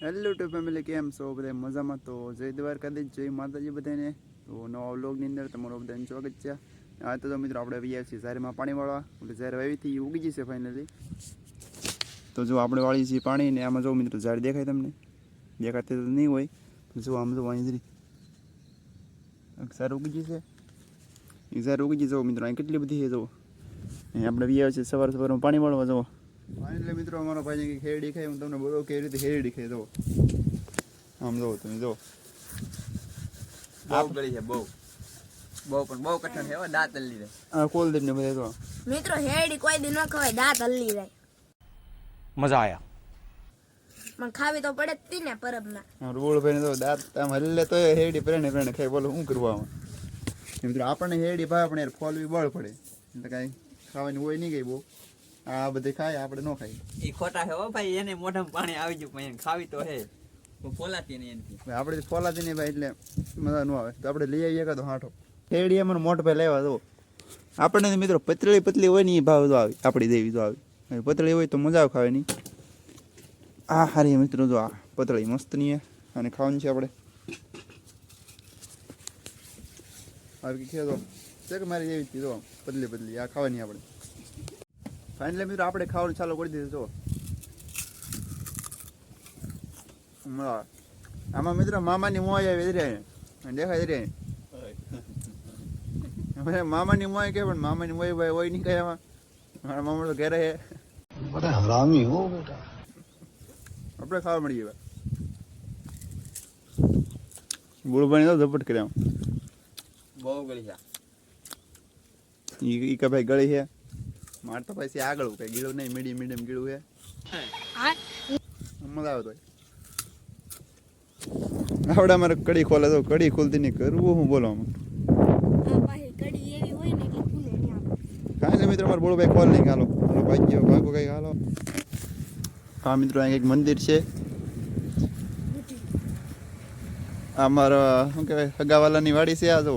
Hello two family કેમ છો? બધા મજામાં? તો જય દ્વારકાધીશ જય માતાજી બધાને તો નવા વ્લોગની અંદર તમારું બધાને સ્વાગત છે. આ તો મિત્રો આપણે આવ્યા છીએ ઝારમાં પાણી વાળવા એટલે ઝાર વાવીથી ઈ ઉગી જશે ફાઇનલી તો જો આપણે વાળી છીએ પાણી ને આમાં જો મિત્રો ઝાડ દેખાય તમને? દેખાતી તો નહીં હોય. જો આમ જો અહીં ઝાર ઉગી જશે. ઝાર ઉગી જશે. મિત્રો, અહીં કેટલી બધી છે, જો. આપણે વ્યા છીએ સવાર સવારમાં પાણી વાળવા જવો ફાઇનલી મિત્રો અમારો ભાઈ ખેડી દેખાય હું તમને બોલો કેવી રીતે ખેડી દેખાય જો આમ જો તમે જો બહુ ગળી છે બહુ. બહુ પણ બહુ કઠણ છે દાંત અલ્લી જાય હા કોલદીપ ને બધા તો મિત્રો હેડી કોઈ દી ન ખવાય દાંત હલ્લી જાય. મજા આયા. મને ખાવી તો પડે જ તી ને પરબના. રૂળ ભાઈ તો દાંત આમ હલ્લે તો હેડી પ્રેણે પ્રેણે ખાય બોલો શું કરવામાં મિત્રો આપણને હેડી ભાઈ આપણે ફોલવી બળ પડે. એટલે કઈ ખાવાની હોય નહીં ગઈ બહુ. આ બધે ખાય આપણે ન ખાય. એ ખોટા છે હો ભાઈ એને મોઢામાં પાણી આવી ગયું પણ ખાવી તો હે ફોલાતી નહીં એનથી. આપણે ફોલાતી નહીં ભાઈ એટલે મજા ન આવે. તો આપણે લઈ આવીએ કાં તો હાંઠો. હેરડી મને મોટ ભાઈ લેવા દો. આપણને મિત્રો પતળી પતલી હોય ને એ ભાવ તો આવી આપણી દેવી તો આવે. પતળી હોય તો મજા આવે ખાવાની. આ હારી મિત્રો જો આ પતળી મસ્ત નહીં. અને ખાવાની છે આપણે. આવી કે તો છે કે મારી જેવી જો પતલી પતલી આ ખાવાની આપણે. ફાઇનલ મિત્રો આપણે ખાવાનું ચાલુ કરી દીધું જો આમાં મિત્ર મામાની મોય આવી રહી દેખાય રહી મામાની મોય કે પણ મામાની મોય ભાઈ હોય નહીં કઈ મારા મામા તો ઘેરે હે બધા હરામી હો બેટા. આપણે ખાવા મળી ગયા ગુળબાની તો ઝપટ કર્યા. બહુ ગળી છે. ઈ કા ભાઈ ગળી છે. મારે તો પછી આગળ કઈ ગીળું નહીં મીડિયમ મીડિયમ ગીળું હે. મજા આવે તો આવડે અમારે કડી ખોલે તો કડી ખોલતી નહીં. કરવું હું બોલો આમાં? કાંઈ નહીં મિત્રો અમારે બોલો ભાઈ ખોલ નહીં હાલો. હાલો ભાગ્ય ભાગો કઈ હાલો. હા મિત્રો અહીં એક મંદિર છે. આ મારા શું કહેવાય હગાવાલાની વાડી છે આ જો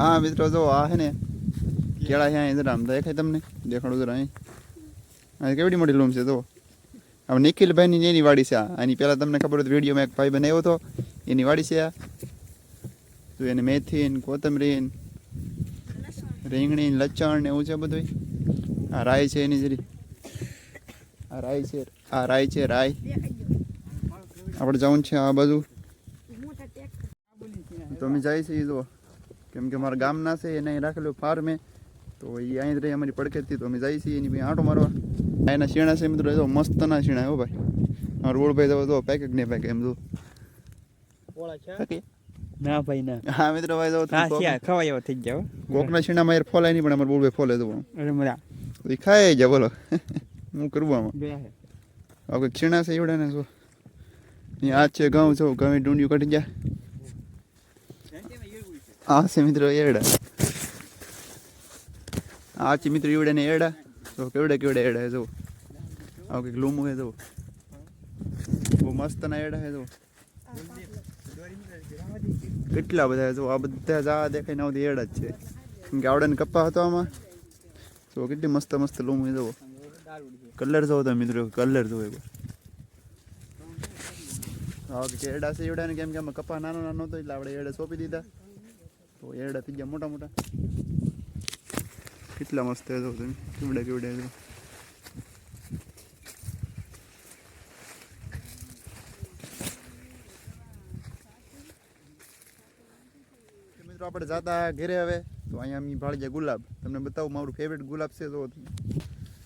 હા મિત્રો જો આ હે ને. કેળા છે અહીં જરા આમ દેખાય તમને? દેખાડું જરા અહીં. આ કેવડી મોટી લૂમ છે તો હવે નિખિલભાઈની એની વાડી છે આ. આની પહેલાં તમને ખબર હોય વિડીયોમાં એક ભાઈ બનાવ્યો હતો. એની વાડી છે આ. તો એને મેથી ને કોથમરી રીંગણી ને લચણ ને એવું છે બધું આ રાય છે એની જરી. આ રાય છે, આ રાય છે, રાઈ. આપણે જવું છે આ બાજુ. તો અમે જાય છે જો કેમ કે મારા ગામના છે, એને રાખેલું ફાર્મે તો એ અહીં જ રહી અમારી પડખેથી તો અમે જઈએ છીએ એની આંટો મારવા. આ એના શીણા છે મિત્રો જો મસ્ત ના શીણા હો ભાઈ. મારો રોડભાઈ તો જો પેક ને પેક એમ જો. ના ભાઈ ના. હા મિત્રો ભાઈ જો ખવાય એવો થઈ ગયા ગોકના શીણામાં યાર ફોલાય નહીં પણ અમારો રોડભાઈ ફોલે તો અરે મજા એ ખાય જા બોલો. હું કરવું આમાં? જોયા છે હવે કંઈક છે એવડા ને જો. અહીંયા આ છે ઘઉં છો ઘઉં ડુંડિયું કટી ગયા. આ છે મિત્રો એરડા આ મિત્ર ઈવડે એવડા ને એડા. જો કેવડે કેવડે એડા જો. આવ કંઈક લૂમું હે, જો. બહુ મસ્ત ના એડા હે, જો. કેટલા બધા જો. આ બધા જ આ દેખાય ને આવતી એડા જ છે. કેમ કે આવડાને કપ્પા હતો આમાં. તો કેટલી મસ્ત મસ્ત લૂમ હે, જો. કલર જોવો તમે, મિત્રો. કલર જોવો એક હા કે એડા છે એડા ને કેમ કે આમાં કપા નાનો નાનો હતો એટલે આપણે એડા સોંપી દીધા. તો એડા થઈ ગયા મોટા મોટા. કેટલા મસ્ત તમે કેવડા કેવડા જો તો મિત્રો આપણે જાતા ઘરે હવે તો અહીંયા અમે ભાળી ગયા ગુલાબ. તમને બતાવું મારું ફેવરેટ ગુલાબ છે તો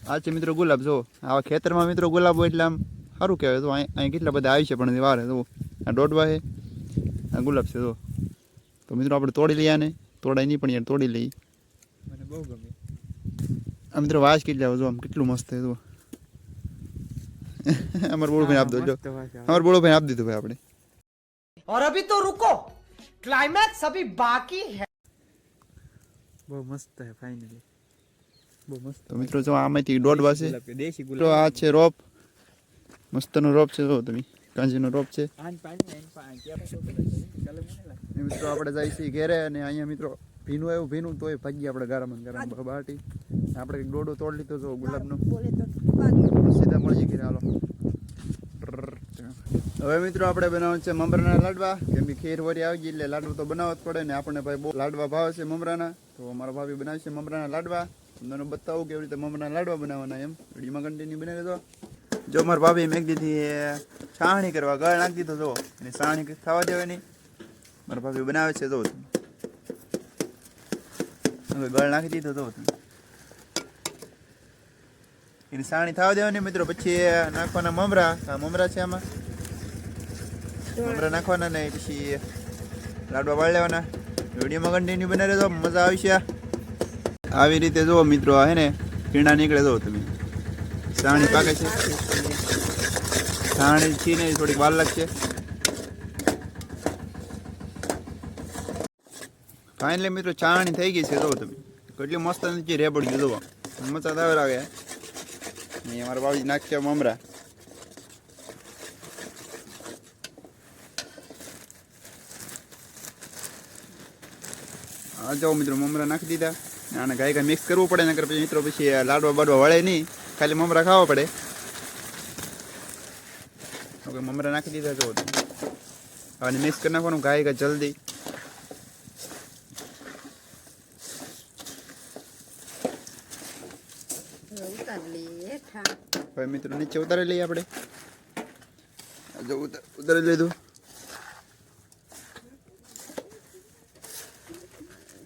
આ છે મિત્રો ગુલાબ જો. આવા ખેતરમાં મિત્રો ગુલાબ હોય એટલે આમ સારું કહેવાય. તો અહીં અહીં કેટલા બધા આવી છે પણ વાર તો આ દોઢવા છે. આ ગુલાબ છે જો. તો મિત્રો આપણે તોડી લઈએ આને. તોડાય નહીં પણ યાર તોડી લઈએ. મને બહુ ગમે. આ મિત્રો વાસ કેટલા જો આમ કેટલું મસ્ત છે જો અમારે બોળો ભાઈ આપી દો જો અમારે બોળો ભાઈ આપી દીધું ભાઈ આપણે और अभी तो रुको क्लाइमैक्स अभी बाकी है બહુ મસ્ત છે ફાઇનલી બહુ મસ્ત તો મિત્રો જો આમાંથી દોડવા છે ગુલાબ કે દેશી મિત્રો ગુલાબ આ છે રોપ મસ્તનો રોપ છે જો તમે કાંજીનો રોપ છે આન પાણી આન પાણી ક્યાં તો ચાલે મને લાગે એ મિત્રો આપણે જાય છીએ ઘેરે અને અહીંયા મિત્રો ભીનું એવું ભીનું તોય ભાગીએ આપણે ગારામાં ને ગારામાં બાટી આપણે ડોડો તોડ લીધો છો ગુલાબનો. સીધા મળી ઘરે હાલો. હવે મિત્રો આપણે બનાવવાનું છે મમરાના લાડવા. કેમ કે ખીર વરી આવી ગઈ એટલે લાડવા તો બનાવવા જ પડે ને આપણને ભાઈ બહુ લાડવા ભાવે છે મમરાના. તો મારા ભાભી બનાવે છે મમરાના લાડવા. તમને બતાવું કેવી રીતે મમરાના લાડવા બનાવવાના એમ. વિડીયોમાં કન્ટિન્યુ બનાવી દો જો મારા ભાભી મેં દીધી છાણી કરવા ગળ નાખી દીધો જો. એની છાણી થવા દેવાની. મારા ભાભી બનાવે છે જો. હવે ગળ નાખી દીધો જો. તમે. એની સાણી થવા દેવાની મિત્રો. પછી નાખવાના મમરા. આ મમરા છે આમાં. મમરા નાખવાના ને પછી લાડવા વાળી લેવાના. વિડીયોમાં કન્ટિન્યુ બનાવી રહેજો. મજા આવશે આવી રીતે જુઓ મિત્રો હે ને, પીણા નીકળે જુઓ તમે. સાણી પાકે છે. સાણી છીને થોડીક વાર લાગશે. ફાઇનલી મિત્રો, ચાણી થઈ ગઈ છે, જુઓ તમે. કેટલી મસ્ત નથી રેબડ્યું જુઓ. મજા આવે લાગે. ને અમારા વાવી નાખશે મમરા આ જાઓ મિત્રો, મમરા નાખી દીધા. અને ગાય ગાય મિક્સ કરવું પડે, નકર પછી મિત્રો પછી લાડવા બાડવા વળે નહીં. ખાલી મમરા ખાવા પડે. ઓકે મમરા નાખી દીધા જો અને મિક્સ કરી નાખવાનું, ગાય ગાય જલ્દી. હવે મિત્રો નીચે ઉતારી લઈએ આપણે. જો ઉતારી લીધું.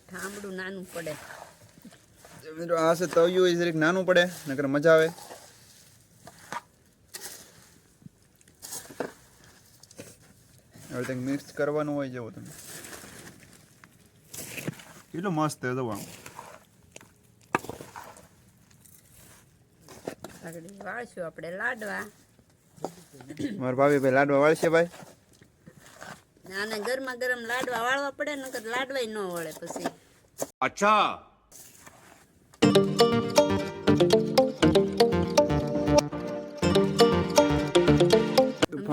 ઠામડું નાનું પડે. જો મિત્રો આ છે તવિયું એ જરીક નાનું પડે નકર મજા આવે. હવે કંઈક મિક્સ કરવાનું હોય જેવું તમે કેટલું મસ્ત જોવા આગળ વાળશું આપણે લાડવા મારા ભાભી ભાઈ લાડવા વાળશે ભાઈ આને ગરમા ગરમ લાડવા વાળવા પડે નકર લાડવા ન વળે પછી અચ્છા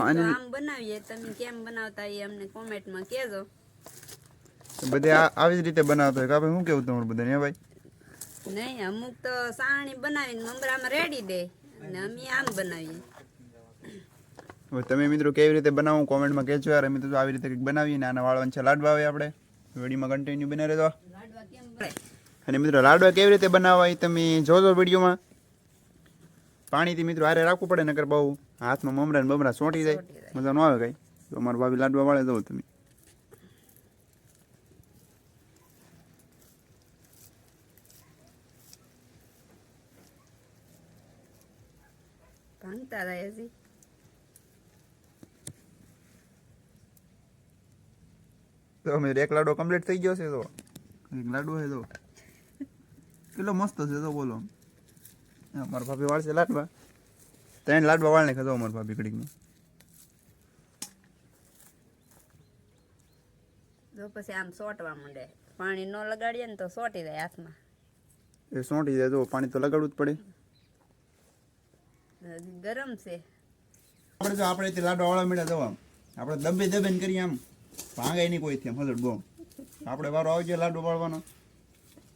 આમ બનાવીએ તમે કેમ બનાવતા એ અમને કોમેન્ટમાં કહેજો બધે આવી જ રીતે બનાવતા હોય કાપે શું કેવું તમારું બધાને ભાઈ નહીં અમુક તો સાણી બનાવીને મમરામાં રેડી દે. અને અમે આમ બનાવીએ. તમે મિત્રો કેવી રીતે બનાવું કોમેન્ટમાં કહેજો યાર. અમે તો આવી રીતે કંઈક બનાવીએ ને આના વાળવાનું છે લાડવા આવે આપણે. વિડીયોમાં કન્ટિન્યુ બને રહેજો. અને મિત્રો લાડવા કેવી રીતે બનાવવા એ તમે જોજો વિડીયોમાં. પાણીથી મિત્રો હારે રાખવું પડે નકર બહુ હાથમાં મમરા ને બમરા સોંટી જાય. મજા ન આવે કઈ. તો અમારા ભાભી લાડવા વાળે દઉં તમે. ભાંગતા થાય હજી તો અમે એક લાડો કમ્પ્લીટ થઈ ગયો છે તો. એક લાડુ છે તો. કેટલો મસ્ત છે તો બોલો. હા, મારા ભાભી વાળશે લાડવા. ત્રણ લાડવા વાળને ખાધો અમારા ભાભી ઘડીકમાં. જો પછી આમ સોટવા માંડે. પાણી ન લગાડીએ ને તો સોટી જાય હાથમાં. એ સોંટી જાય તો પાણી તો લગાડવું જ પડે. ગરમ છે. આપણે તો આપણે તે લાડો વાળા મેળા જવા આપણે દબે દબે ને કરીએ આમ. ભાંગાય નહીં કોઈ થયા હજળ બોમ. આપણે વારો આવજે ગયો લાડુ વાળવાનો.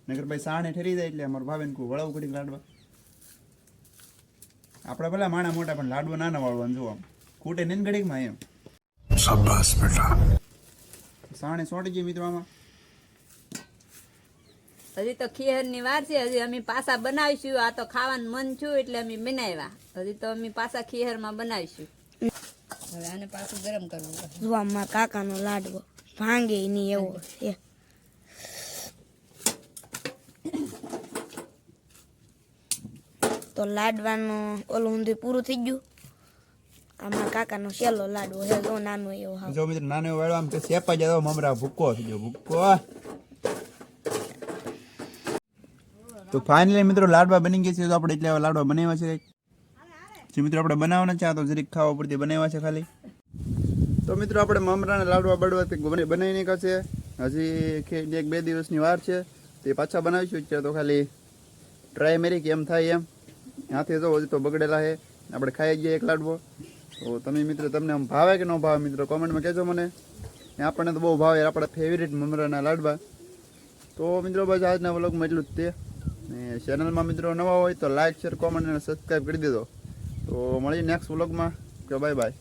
નગર ભાઈ સાણે ઠરી જાય એટલે અમારું ભાવેન કું વળાવું કરી લાડવા. આપણે ભલા માણા મોટા પણ લાડવા નાના વાળવાનું જોવા ખૂટે નહીં ઘડીકમાં એમ. સાણે સોટી ગઈ મિત્રો આમાં. હજી તો ખીહરની વાર છે હજી અમે પાસા બનાવીશું. આ તો ખાવાનું મન છું એટલે અમે બનાવ્યા. હજી તો અમે પાસા ખીહરમાં બનાવીશું. હવે આને પાછું ગરમ કરવું પડશે. જો આ કાકાનો લાડવો ભાંગે નહીં એવો. છે તો લાડવાનું ઓલું ઊંધું પૂરું થઈ ગયું. આમાં કાકાનો છેલ્લો લાડવો છે જો નાનો એવો હાવ. જો મિત્રો નાનો વાળો આમ કે સેપા જાય મમરા ભૂકો થઈ ગયો ભૂક્કો તો ફાઇનલી મિત્રો લાડવા બની ગયા છે, તો આપણે એટલે લાડવા બનાવ્યા છે જે મિત્રો આપણે બનાવવાના છે, આ તો જરીક ખાવા પડતી બનાવ્યા છે ખાલી. તો મિત્રો આપણે મમરાના લાડવા તે બને- બનાવી નાખ્યા છે. હજી એક બે દિવસની વાર છે. તે પાછા બનાવીશું અત્યારે તો ખાલી. ટ્રાય મેરી કે એમ થાય એમ. ત્યાંથી જો હજી તો બગડેલા છે. આપણે ખાઈ જઈએ એક લાડવો. તો તમે મિત્રો તમને આમ ભાવે કે ન ભાવે મિત્રો કોમેન્ટમાં કહેજો મને. આપણને તો બહુ ભાવે આપણા ફેવરેટ મમરાના લાડવા. તો મિત્રો બસ આજના વ્લોગમાં એટલું જ તે. ને ચેનલમાં મિત્રો નવા હોય તો લાઇક શેર કોમેન્ટ અને સબસ્ક્રાઈબ કરી દેજો. તો મળીએ નેક્સ્ટ વ્લોગમાં કે બાય બાય